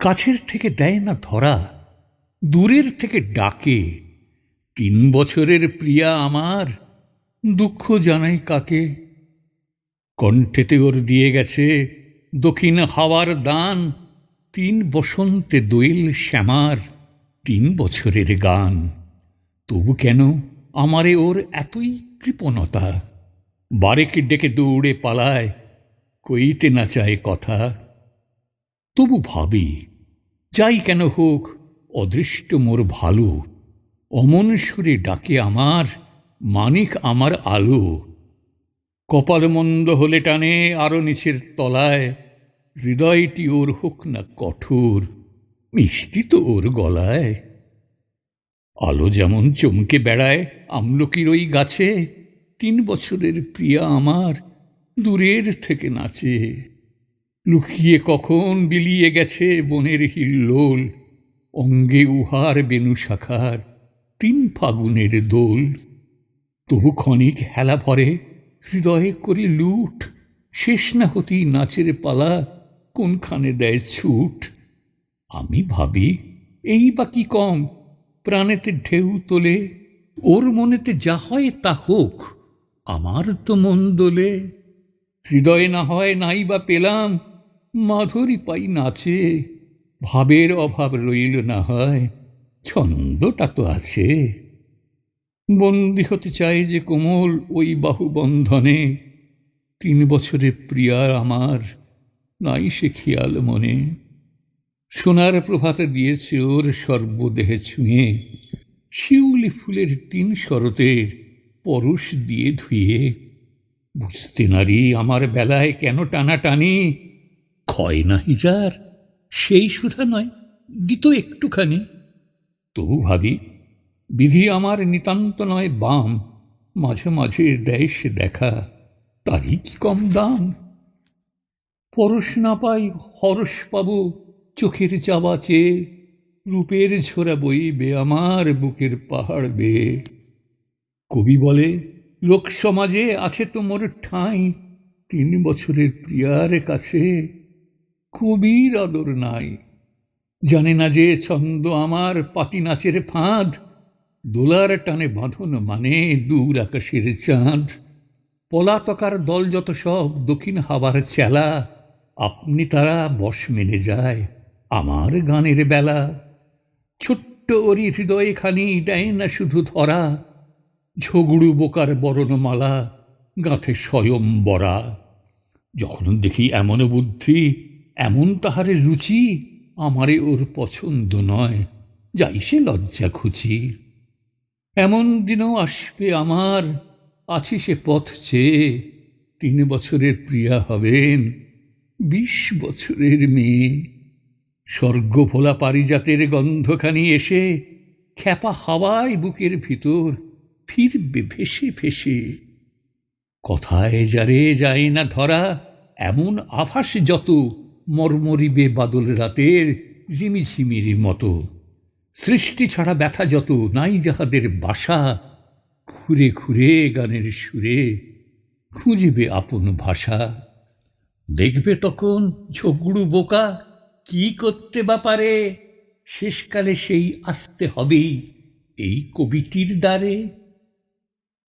কাছের থেকে দেয় না ধরা, দূরের থেকে ডাকে। তিন বছরের প্রিয়া আমার, দুঃখ জানাই কাকে? কণ্ঠেতে ওর দিয়ে গেছে দক্ষিণ হাওয়ার দান, তিন বসন্তে দোয়েল শ্যামার তিন বছরের গান। তবু কেন আমারে ওর এতই কৃপণতা? বারেক ডেকে দৌড়ে পালায়, কইতে না চায় কথা। তবু ভাবি, যাই কেন হোক, অদৃষ্ট মোর ভালো। অমন সুরে ডাকে আমার, মানিক আমার আলো। কপাল মন্দ হলে টানে আরও নিচের তলায়, হৃদয়টি ওর হোক না কঠোর, মিষ্টি তো ওর গলায়। আলো যেমন চমকে বেড়ায় আমলকির ওই গাছে, তিন বছরের প্রিয়া আমার দূরের থেকে নাচে। লুকিয়ে কখন বিলিয়ে গেছে বনের হিল্লোল, অঙ্গে উহার বেনু শাখার তিন ফাগুনের দোল। তবু ক্ষণিক হেলা ভরে, হৃদয়ে করি লুট, শেষ না হতেই নাচের পালা কোনখানে দেয় ছুট। আমি ভাবি, এই বা কি কম, প্রাণেতে ঢেউ তোলে, ওর মনেতে যা হয় তা হোক, আমার তো মন দোলে। হৃদয়ে না হয় নাই বা পেলাম মাধুরী পাই নাচে ভাবের অভাব রইল না হয়, ছন্দটা তো আছে। বন্দি হতে চাই যে কোমল ওই বাহু বন্ধনে তিন বছরে প্রিয়ার আমার নাই সে খেয়াল মনে। সোনার প্রভাতে দিয়েছে ওর সর্বদেহে ছুঁয়ে, শিউলি ফুলের তিন শরতের পরশ দিয়ে ধুয়ে। বুঝতে নারী, আমার বেলায় কেন টানাটানি ক্ষয় নাহি যার। সেই সুধা নয় দিত একটুখানি। তবু ভাবি, বিধি আমার নিতান্ত নয় বাম। মাঝে মাঝে দেয় সে দেখা, তারই কি কম দাম? পরশ না পাই হরস পাব, চোখের চাবা চেয়ে, রূপের ঝোরা বইবে আমার বুকের পাহাড় বেয়ে কবি বলে, লোক সমাজে আছে তোমার ঠাঁই, তিন বছরের প্রিয়ার কাছে। কবির আদর নাই। জানে না যে ছন্দ আমার পাতি নাচের ফাঁদ, দোলার টানে বাঁধন মানে দূর আকাশের চাঁদ। পলাতকার দল যত সব, দক্ষিণ হাবার চেলা, আপনি তারা বশ মেনে যায় আমার গানের বেলা। ছোট্ট ওরি হৃদয়ে খানি দেয় না শুধু ধরা, ঝগড়ু বোকার বরণমালা গাঁথে স্বয়ং বরা যখন দেখি এমন বুদ্ধি এমন তাহারে রুচি আমারে ওর পছন্দ নয়, যাই সে লজ্জা খুঁজি। এমন দিনও আসবে আমার, আছে সে পথ চেয়ে, তিন বছরের প্রিয়া হবেন, বিশ বছরের মেয়ে। স্বর্গ ভোলা পারিজাতের গন্ধখানি এসে খ্যাপা হাওয়ায় বুকের ভিতর ফিরবে ভেসে ভেসে। কথায় যারে যায় না ধরা, এমন আভাস যত মর্মরিবে বাদল রাতের ঝিমিঝিমির মতো। সৃষ্টি ছাড়া ব্যথা যত, নাই যাহাদের বাসা। ঘুরে ঘুরে গানের সুরে খুঁজবে আপন ভাষা। দেখবে তখন ঝগড়ু বোকা, কি করতে বা পারে? শেষকালে সেই আসতে হবেই এই কবিটির দ্বারে।